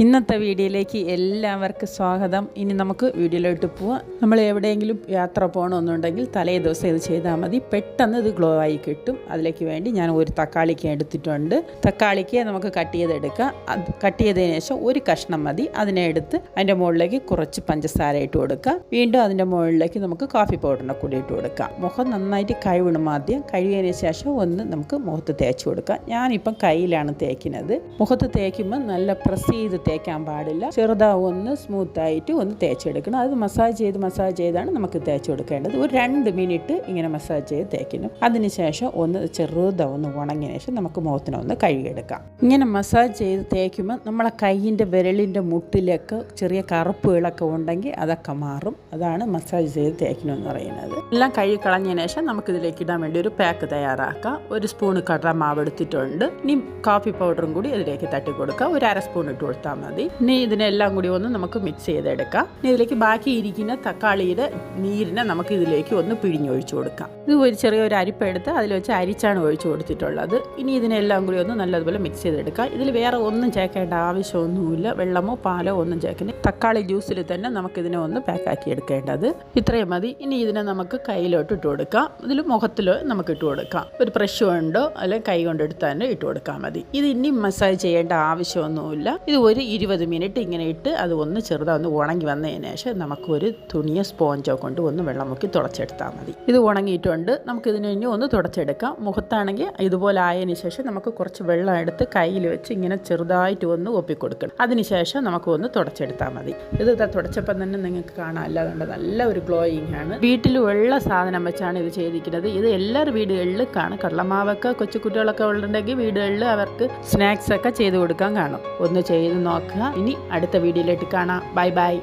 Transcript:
ഇന്നത്തെ വീഡിയോയിലേക്ക് എല്ലാവർക്കും സ്വാഗതം. ഇനി നമുക്ക് വീഡിയോയിലോട്ട് പോവാം. നമ്മൾ എവിടെയെങ്കിലും യാത്ര പോകണമെന്നുണ്ടെങ്കിൽ തലേ ദിവസം ഇത് ചെയ്താൽ മതി. പെട്ടെന്ന് ഇത് ഗ്ലോ ആയി കിട്ടും. അതിലേക്ക് വേണ്ടി ഞാൻ ഒരു തക്കാളിക്ക എടുത്തിട്ടുണ്ട്. തക്കാളിക്ക് നമുക്ക് കട്ട് ചെയ്തെടുക്കാം. അത് കട്ട് ചെയ്തതിന് ശേഷം ഒരു കഷ്ണം മതി. അതിനെ എടുത്ത് അതിന്റെ മുകളിലേക്ക് കുറച്ച് പഞ്ചസാര ഇട്ട് കൊടുക്കുക വീണ്ടും അതിന്റെ മുകളിലേക്ക് നമുക്ക് കാഫി പൗഡറിനെ കൂടി ഇട്ട് കൊടുക്കാം. മുഖം നന്നായിട്ട് കഴുകണം ആദ്യം. കഴുകിയതിന് ശേഷം ഒന്ന് നമുക്ക് മുഖത്ത് തേച്ച് കൊടുക്കാം. ഞാനിപ്പം കയ്യിലാണ് തേക്കുന്നത്. മുഖത്ത് തേക്കുമ്പോൾ നല്ല പ്രസ് ചെയ്ത് തേക്കാൻ പാടില്ല. ചെറുതാവൊന്ന് ഒന്ന് സ്മൂത്ത് ആയിട്ട് ഒന്ന് തേച്ചെടുക്കണം. അത് മസാജ് ചെയ്ത് മസാജ് ചെയ്താണ് നമുക്ക് തേച്ച് കൊടുക്കേണ്ടത്. ഒരു രണ്ട് മിനിറ്റ് ഇങ്ങനെ മസാജ് ചെയ്ത് തേക്കണം അതിനുശേഷം ഒന്ന് ചെറുതാവൊന്ന് ഉണങ്ങിയ ശേഷം നമുക്ക് മുഖത്തിനൊന്ന് കഴുകിയെടുക്കാം. ഇങ്ങനെ മസാജ് ചെയ്ത് തേക്കുമ്പോൾ നമ്മളെ കൈയിന്റെ വിരലിന്റെ മുട്ടിലൊക്കെ ചെറിയ കറുപ്പുകളൊക്കെ ഉണ്ടെങ്കിൽ അതൊക്കെ മാറും. അതാണ് മസാജ് ചെയ്ത് തേക്കണമെന്ന് പറയുന്നത്. എല്ലാം കഴുകി കളഞ്ഞതിന് ശേഷം നമുക്കിതിലേക്ക് ഇടാൻ വേണ്ടി ഒരു പാക്ക് തയ്യാറാക്കാം. ഒരു സ്പൂൺ കടല മാവ് എടുത്തിട്ടുണ്ട്. ഇനി കാപ്പി പൗഡറും കൂടി ഇതിലേക്ക് തട്ടി കൊടുക്കുക ഒരു അര സ്പൂൺ ഇട്ട് കൊടുത്താൽ മതി. ഇനി ഇതിനെല്ലാം കൂടി ഒന്ന് നമുക്ക് മിക്സ് ചെയ്തെടുക്കാം. ഇനി ഇതിലേക്ക് ബാക്കി ഇരിക്കുന്ന തക്കാളിയുടെ നീരിനെ നമുക്ക് ഇതിലേക്ക് ഒന്ന് പിഴിഞ്ഞൊഴിച്ചു കൊടുക്കാം. ഇത് ഒരു ചെറിയ ഒരു അരിപ്പ എടുത്ത് അതിൽ വെച്ച് അരിച്ചാണ് ഒഴിച്ചു കൊടുത്തിട്ടുള്ളത്. ഇനി ഇതിനെല്ലാം കൂടി ഒന്ന് നല്ലതുപോലെ മിക്സ് ചെയ്തെടുക്കാം. ഇതിൽ വേറെ ഒന്നും ചേർക്കേണ്ട ആവശ്യമൊന്നുമില്ല. വെള്ളമോ പാലോ ഒന്നും ചേർക്കുന്നത് തക്കാളി ജ്യൂസിൽ തന്നെ നമുക്കിതിനെ ഒന്ന് പാക്കാക്കി എടുക്കേണ്ടത്. ഇത്രയും മതി. ഇനി ഇതിനെ നമുക്ക് കയ്യിലോട്ട് ഇട്ട് കൊടുക്കാം. ഇതിൽ മുഖത്തിൽ നമുക്ക് ഇട്ട് കൊടുക്കാം. ഒരു ബ്രഷ് കൊണ്ടോ അല്ലെങ്കിൽ കൈ കൊണ്ടെടുത്ത് തന്നെ ഇട്ട് കൊടുക്കാൻ മതി. ഇത് ഇനി മസാജ് ചെയ്യേണ്ട ആവശ്യമൊന്നുമില്ല. ഇത് ഒരു ഇരുപത് മിനിറ്റ് ഇങ്ങനെ ഇട്ട് അത് ഒന്ന് ചെറുതാ ഒന്ന് ഉണങ്ങി വന്നതിന് ശേഷം നമുക്കൊരു തുണിയോ സ്പോഞ്ചോ കൊണ്ട് ഒന്ന് വെള്ളം മുക്കി തുടച്ചെടുത്താൽ മതി. ഇത് ഉണങ്ങിയിട്ടുണ്ട്. നമുക്ക് ഇതിന് ഇനി ഒന്ന് തുടച്ചെടുക്കാം. മുഖത്താണെങ്കിൽ ഇതുപോലെ ആയതിന് ശേഷം നമുക്ക് കുറച്ച് വെള്ളം എടുത്ത് കയ്യിൽ വെച്ച് ഇങ്ങനെ ചെറുതായിട്ട് ഒന്ന് ഒപ്പിക്കൊടുക്കണം. അതിനുശേഷം നമുക്ക് ഒന്ന് തുടച്ചെടുത്താൽ മതി. ഇത് തുടച്ചപ്പം തന്നെ നിങ്ങൾക്ക് കാണാം. അല്ലാതെ നല്ല ഒരു ഗ്ലോയിങ് ആണ്. വീട്ടിൽ ഉള്ള സാധനം വെച്ചാണ് ഇത് ചെയ്തിരിക്കുന്നത്. ഇത് എല്ലാവരും വീടുകളിലും കാണും. കടലമാവൊക്കെ കൊച്ചു കുട്ടികളൊക്കെ വീടുകളിൽ അവർക്ക് സ്നാക്സ് ഒക്കെ ചെയ്ത് കൊടുക്കാൻ കാണും. ഒന്ന് ചെയ്ത് നോക്കുക. ഇനി അടുത്ത വീഡിയോയിലേക്ക് കാണാം. Bye bye.